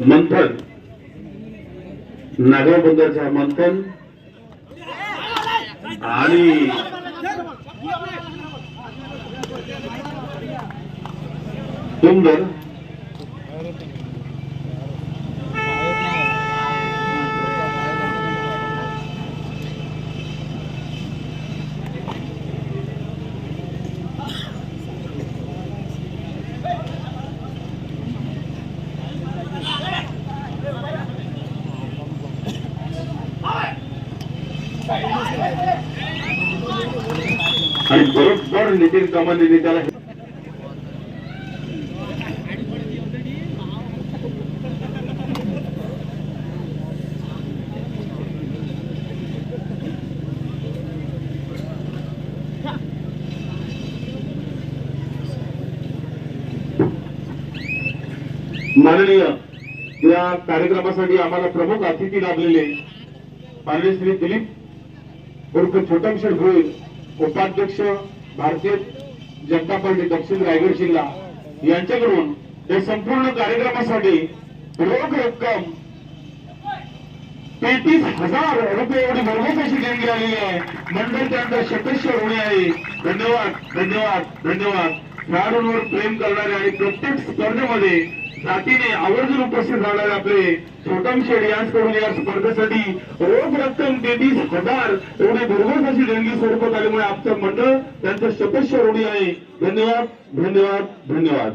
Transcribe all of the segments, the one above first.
मंथन नागाव बंदरचा मंथन आणि सुंदर आणि बरोबर नितीन कामाने त्याला माननीय या कार्यक्रमासाठी आम्हाला प्रमुख अतिथी लाभलेले माननीय श्री दिलीप उर्फ छोटमशेठ भोईर उपाध्यक्ष भारतीय जनता पार्टी दक्षिण रायगड जिल्हा यांच्याकडून या संपूर्ण कार्यक्रमासाठी रोख रक्कम तेहतीस हजार रुपये एवढी भरघोस अशी देणगी आलेली आहे. मंडळ त्यांचा शतश्वर होणे आहे. धन्यवाद धन्यवाद धन्यवाद. खेळाडूंवर प्रेम करणारे आणि प्रत्येक स्पर्धेमध्ये जातीने आवर्जून उपस्थित राहणारे आपले छोटम शेड यांच्याकडून या स्पर्धेसाठी रोख रक्कम तेवीस हजार एवढी भरघोस अशी देणगी स्वरूपात आल्यामुळे आमचं मंडळ त्यांचं शतस्य ऋणी आहे. धन्यवाद धन्यवाद धन्यवाद.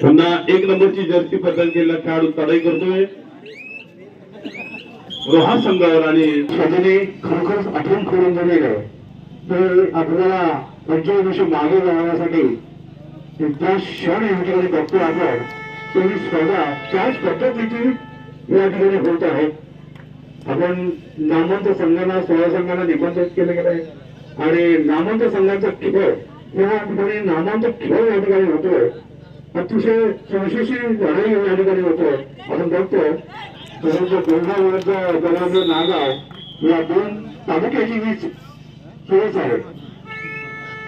पुन्हा एक नंबरची जर्सी प्रदान केलेला खेळाडू तडाई करतोय. रोहा संघावर आणि सजने खरोखरच आठवण करून झालेलं आहे. तर आपल्याला पंचवीस वर्ष मागे जाण्यासाठी त्या क्षण या ठिकाणी बघतो आपण तर ही स्पर्धा त्याच पद्धतीची या ठिकाणी होत आहे. आपण नामांत संघांना सोळा संघांना निमंत्रित केलं गेलं आहे आणि नामांत संघाचा खेळ या ठिकाणी नामांत खेळ या ठिकाणी होतोय. अतिशय चौशेशी लढाई या ठिकाणी होतोय. आपण बघतोय परंतु गोंधळ विरुद्ध गलांड नागाव या दोन तालुक्याची वीज सोयच आहे.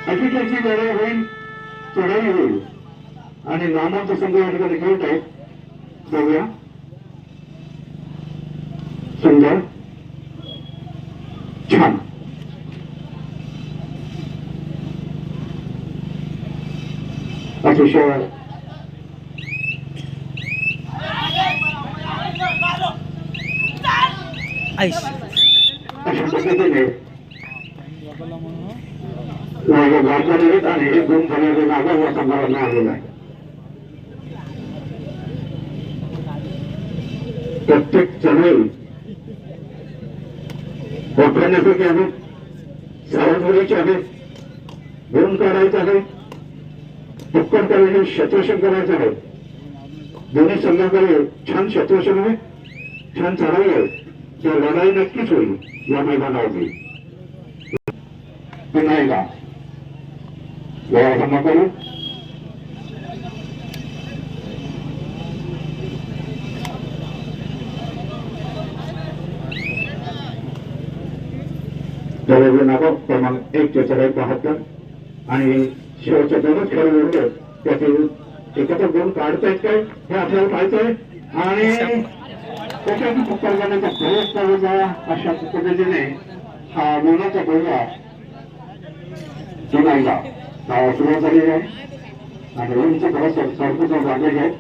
अतिथ्याची लढाई होईल चढाई होईल. आणि नामांचा संघ या ठिकाणी खेळत आहेत. जाऊया. संघ छान. अतिशय आईश अशा पद्धतीने माझ्या भारताने आणि हे दोन झालेले नागावर संघाला आलेला ऐश. प्रत्येक चढाई वापरण्यापैकी आहे सावंतवाडीचे आहे दोन काढायचं आहे. टक्कर करायचे शत्रुषण करायचं आहे. दोन्ही संघाकडे छान शत्रुषण आहे. छान चढाई आहे. तर लढाई नक्कीच होईल या मैदानावरती. पुन्हा एकदा वेळा क्षमा करू जवळजवळ नागो क्रमांक एक चे चढाई बहात्तर आणि शेवटच्या दोनच खेळ उरले त्यातील एकत्र दोन काढतायत काय? हे आपल्याला पाहायचंय. आणि त्याच्यातून टक्कर करण्याचा प्रयत्न होता अशा पद्धतीने हा मोनाचा बोलला जुनाईला सुरुवात झालेली आहे. आणि रोहितचे खरं तर सरपूर्ण लागलेले आहेत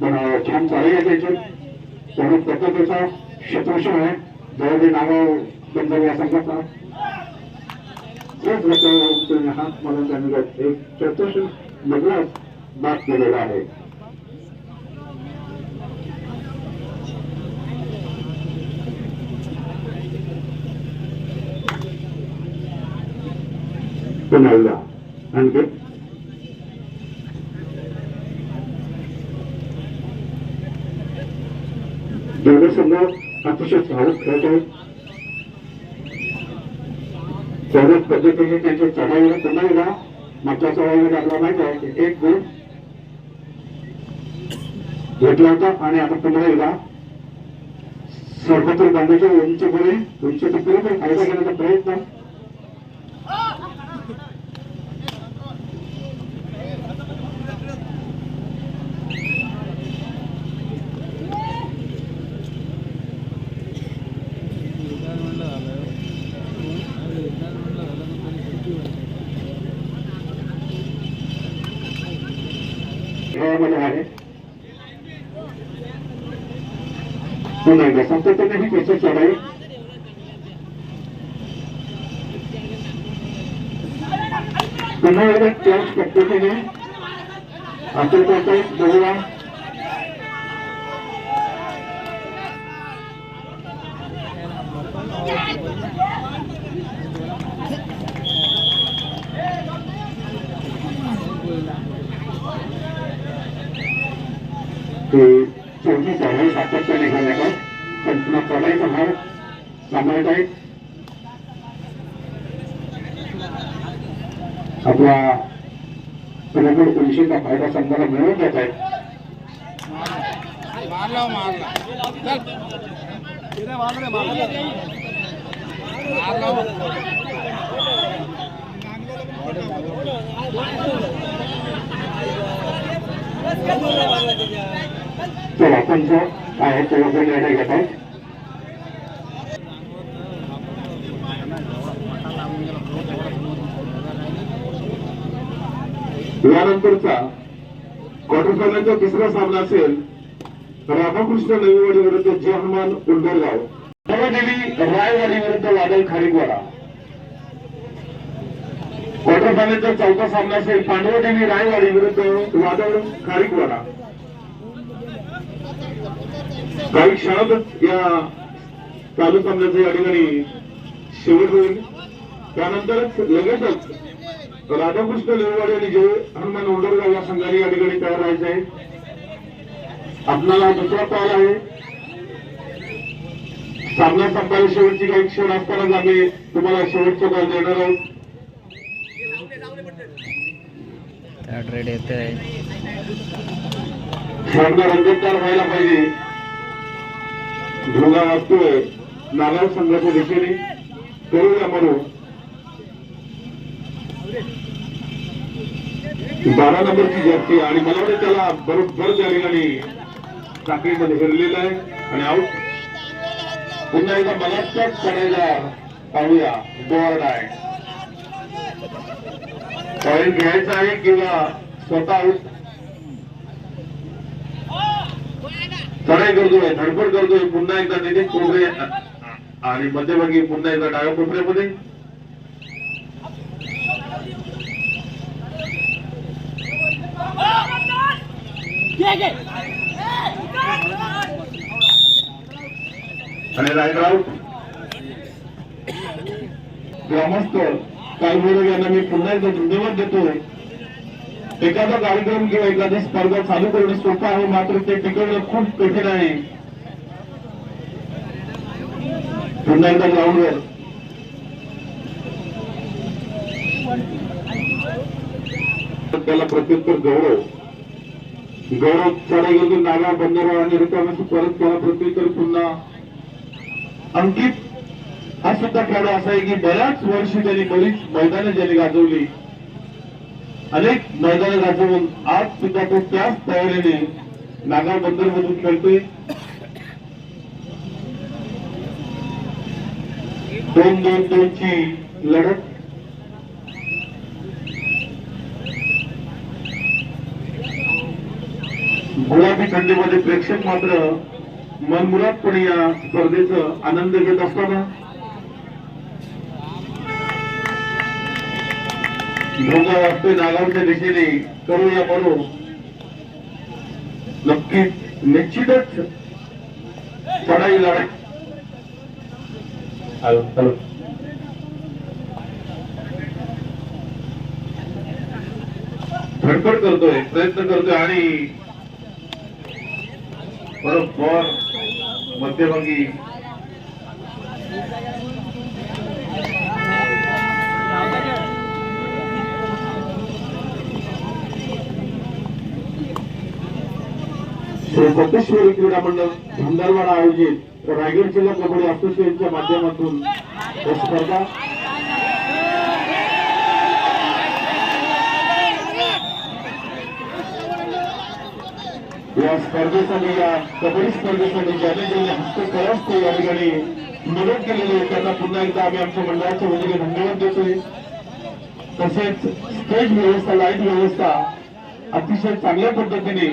पण छान चालू आहे त्याची. त्यामुळे प्रत्येकाचा शत्रुषण आहे. जवळ नाव बंदर या संघाचा. खूप लोकांनी हात मारून त्यांनी एक चतुर्श लग्न बात केलेला आहे. पुन्हा एकदा आणखी अतिशय सावध खेळत आहेत. त्याच पद्धतीने त्यांच्या चढाईला कमाईला एकदा मागच्या चढाईमध्ये आपल्याला माहीत आहे एक गुण. घेतला होता आणि आता पुन्हा एकदा. सरपत्र बांधायच्या उंची उंची पुढे फायदा घेण्याचा प्रयत्न खेळामध्ये आहे पुन्हा एकदा सातत्याने ही प्रोसेस चालू आहे. पुन्हा एकदा त्याच पद्धतीने असेल बघूया. सांभाळत आहेत आपला प्रबळ पोलिसांचा फायदा संघाला मिळवून देत आहेत मारला मारला चल तिने मार रे मारला मारला चला पंच आहे ते लोक निर्णय घेत आहेत त्यानंतरचा क्वार्टर फायनलचा तिसरा सामना असेल राधाकृष्ण नवीवाडी विरुद्ध जय उंडरगाव नवदेवी रायवाडी विरुद्ध वादल खारीकवाडा क्वार्टर फायनलचा चौथा सामना असेल पांडवदेवी रायवाडी विरुद्ध वादळ खारीकवाडा काही क्षणातच या चालू सामन्याचा या ठिकाणी शेवट होईल. त्यानंतरच लगेचच राधाकृष्ण लेववाडी आणि जय हनुमान उंडरगाव या संघाने या ठिकाणी तयार राहायचे आहे. आपल्याला दुसरा कॉल आहे. सामना संपायला शेवटची काही क्षण असतानाच आम्ही तुम्हाला शेवटचा कॉल देणार आहोत. रेडी येते सामना रंगतदार व्हायला पाहिजे. ढोंगा वाजतोय. नागाव संघाच्या दिशेने. करूया म्हणून बारा नंबरची जास्ती आणि मला वाटतं त्याला बरोबर त्या ठिकाणी टाकीमध्ये हरलेला आहे. आणि आऊट पुन्हा एकदा मला करायला पाहूया. बोर्ड आहे. पॉईंट घ्यायचा आहे किंवा स्वतः आऊट चढाई करतोय धडपड करतोय. पुन्हा एकदा नितीन कोबरे आणि मध्यभागी पुन्हा एकदा डाव्या कोपऱ्यामध्ये. आणि रायगाव ग्रामस्थ कालभैरव यांना मी पुन्हा एकदा धन्यवाद देतोय. एखादा कार्यक्रम किंवा एखादी स्पर्धा चालू करणं सोपं आहे मात्र ते टिकवणं खूप कठीण आहे. पुन्हा एकदा ग्राउंडवर त्याला प्रत्युत्तर गौरव. गौरव चढाई गेली नागा बंदराव आणि रिकामाशी परत त्याला प्रत्युत्तर पुन्हा. अंकित हा सुद्धा खेळ असा आहे की बऱ्याच वर्षी त्यांनी बरीच मैदानं ज्यांनी गाजवली अनेक मैदानं गाजवून आज सुद्धा तो त्याच तयारीने नागाव बंदर मधून खेळतोय. दोन दोन दोनची लढत थंडीमध्ये प्रेक्षक मात्र मनमुरादपणे या स्पर्धेचा आनंद घेत असताना. भोगा वाटतोय नागावच्या दिशेने. करूया म्हणून नक्कीच निश्चितच चढाई लढाई हॅलो हॅलो. धडपड करतोय प्रयत्न करतोय आणि परत बॉल मध्यभागी. श्री सप्तेश्वरी क्रीडा मंडळ भंडारवाडा आयोजित रायगड जिल्हा कबड्डी असोसिएशनच्या माध्यमातून स्पर्धा या स्पर्धेसाठी या कबड्डी स्पर्धेसाठी ज्याने ज्याने हस्तकलाच असते या ठिकाणी निवड केलेली आहे त्यांना पुन्हा एकदा आम्ही आमच्या मंडळाच्या वतीने धन्यवाद देतोय. तसेच स्टेज व्यवस्था लाइट व्यवस्था अतिशय चांगल्या पद्धतीने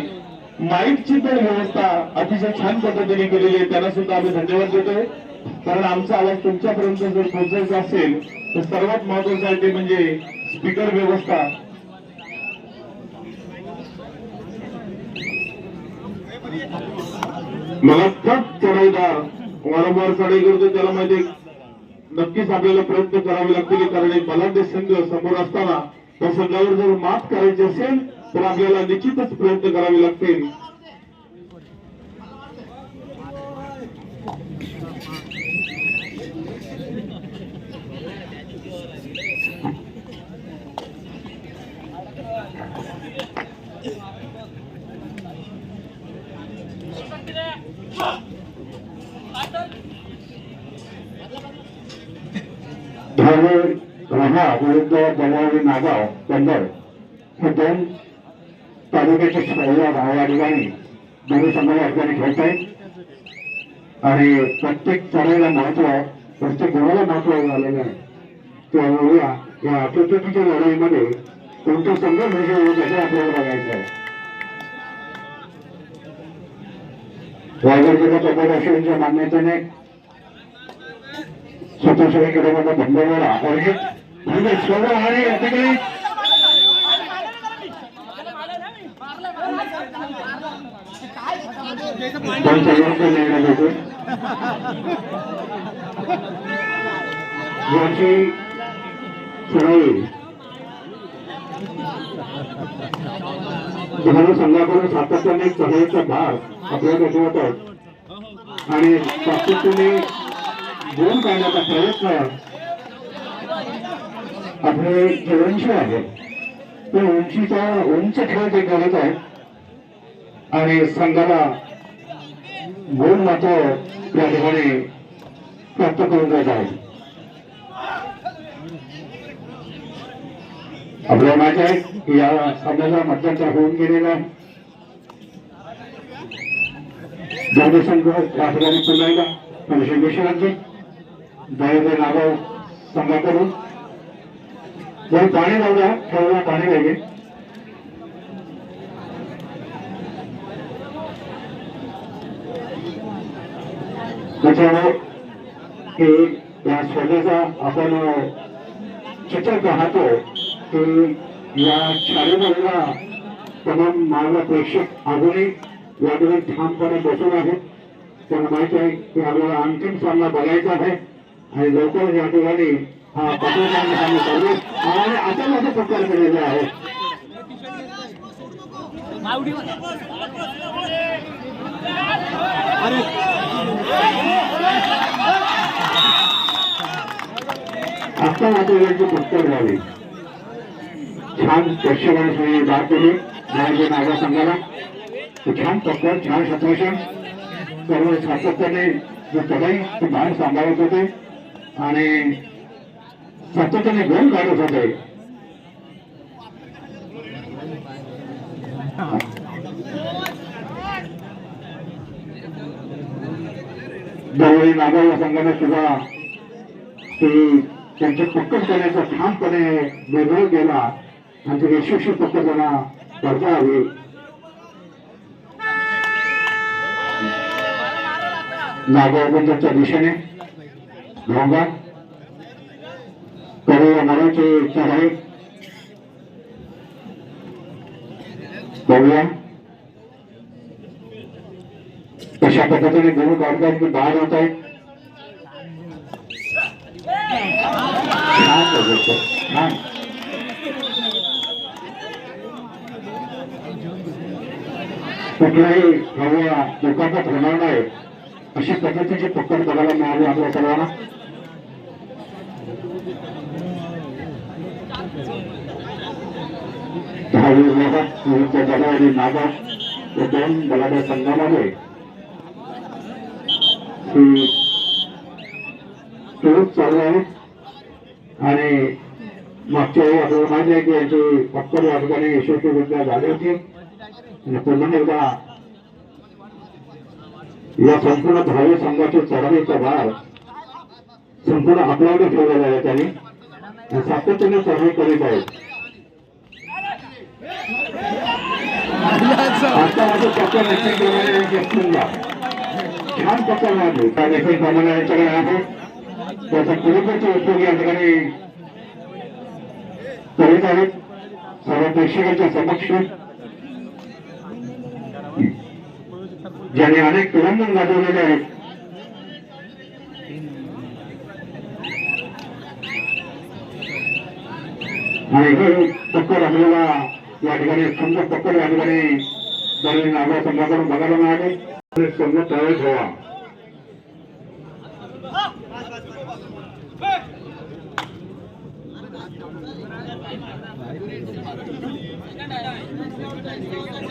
माईकची पण व्यवस्था अतिशय छान पद्धतीने केलेली आहे त्यांना सुद्धा आम्ही धन्यवाद देतोय. कारण आमचा आवाज तुमच्यापर्यंत जर पोहोचायचा असेल तर सर्वात महत्वाचं आहे ते म्हणजे स्पीकर व्यवस्था. मला खूप चढवदार वारंवार चढाई करतो त्याला माहिती नक्कीच आपल्याला प्रयत्न करावे लागतील कारण एक बलाढ्य संघ समोर असताना त्या संघावर जर मात करायची असेल तर आपल्याला निश्चितच प्रयत्न करावे लागतील. धावळे रहा विरुद्ध जमावली नागाव कंदर हे दोन तालुक्याचे शाळेला भाव या ठिकाणी दोन्ही संघाला ठिकाणी खेळत आहेत. आणि प्रत्येक चढाईला महत्त्व प्रत्येक गुणाला महत्त्व झालेलं आहे त्यामुळे या या लढाईमध्ये कोणता संघ विजय होईल त्याचं आपल्याला बघायचं आहे. रायगड जिल्हा कबड्डी असोसिएशनच्या मान्यतेने स्वतंत्र किलोमीटर बंदरवाडा अर्जित म्हणजे सर्व आणि या ठिकाणी निर्णय घेतो याची चढाई तुम्हाला संघाकडून सातत्याने चढाईचा भाग आपल्याला होतात आणि सातत्याने दोन काढण्याचा प्रयत्न आपले जे उंची आहे ते उंचीचा उंच खेळ ते करत आहे. आणि संघाला गोल मात्र या ठिकाणी प्राप्त करून देत आहे. आपल्या माहीत या सामन्याला मतदाचा होऊन गेलेला आहे. दोन्ही संघ या ठिकाणी पुन्हा एकदा थोडेसे विश्रांती दयाचे नागाव संघाकडून. जर पाणी लावूया खेळाला पाणी पाहिजे त्याच्यामुळे की या स्पर्धेचा आपण चित्र पाहतो की या शाळेमधला तमाम मानव प्रेक्षक अजूनही याकडे ठामपणे बसून आहेत. त्यांना माहिती आहे की आपल्याला अंतिम सामना बघायचा आहे आणि लवकर या ठिकाणी हा पत्रकार सामना करू आणि आता माझे प्रकार केलेले आहेत. आता माझ्या यांची पत्कर झाली. छान प्रेक्षकांनी सोयी दार केली. न्यायालय नागा संघाला छान पत्कर छान शत्रुषण सर्व सातत्याने जे चढाई ते बाहेर सांभाळत होते. आणि सातत्याने गोल काढत होते. जवळी नागा या संघाने सुद्धा ते त्यांच्या पक्कड करण्याचा ठामपणे निर्णय केला. म्हणजे यशस्वी पक्कड करता आली नागाबंदरच्या दिशेने. डोंगरकडे मराठी आहे बघूया कशा पद्धतीने गुरु काढतात की बाहेर होत आहेत छान. कुठलाही हवा दुखापत प्रमाण नाही अशी पद्धतीची पकड बघायला मिळाली आपल्या सर्वांना. दहावी विभागात विरुद्ध आणि नागा या दोन बलाढ्या संघामध्ये. ही सुरूच चालू आहे. आणि मागच्या वेळी आपल्याला माहिती आहे की यांची पक्कड या ठिकाणी यशस्वी झाली होती. पुन्हा एकदा या संपूर्ण भावी संघाची चढाईचा भार संपूर्ण आपल्याकडे ठेवलेला आहे त्यांनी. आणि सातत्याने चढाई करीत आहेत. आता माझं पक्का प्रमाणे छान पक्का मारली त्या निश्चित प्रमाणे यांच्याकडे आहे. त्याचा उपयोग या ठिकाणी करीत आहेत. सर्व प्रेक्षकांच्या समक्ष ज्यांनी अनेक तिरंगण गाजवलेले आहेत आणि हे टक्कर आपल्याला या ठिकाणी संघ टक्कर या ठिकाणी दरम्यान आपल्या संघाकडून बघायला मिळाले संघ तयार ठेवा Thank you.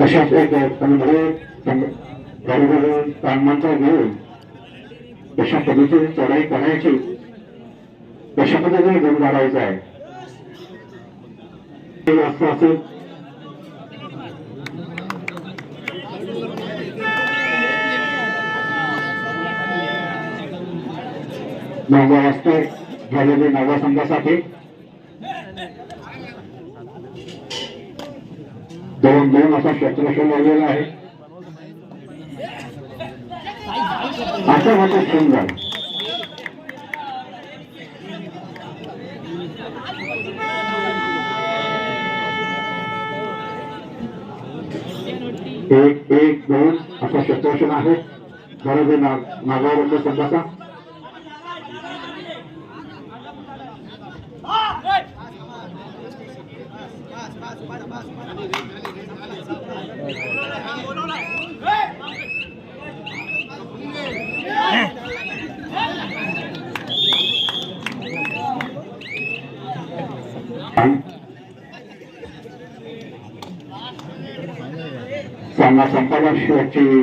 तशाच एक अनुभव गाडीवरून ताणमानचा घेऊन कशा पद्धतीने चढाई करायची कशा पद्धतीने गुण काढायचा आहे हे असं असेल नववा वाजता झालेले नववा संघासाठी दोन दोन असा क्षेत्रफळ लावलेला आहे. असं मात्र क्षण झाला एक एक दोन असा क्षेत्रक्षण आहे. बरोबर नागावर संघाचा. त्यांना संपाला शेवटची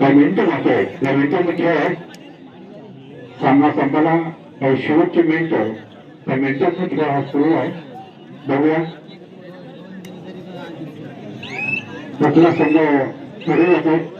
काही मिनिटं बाकी आहेत. या मिनिटांमध्ये सामना संपाला काही शेवटची मिनिट त्या मिनिटांचा खेळ हा सुरू आहे. बघूया. कुठला संघ पुढे जातो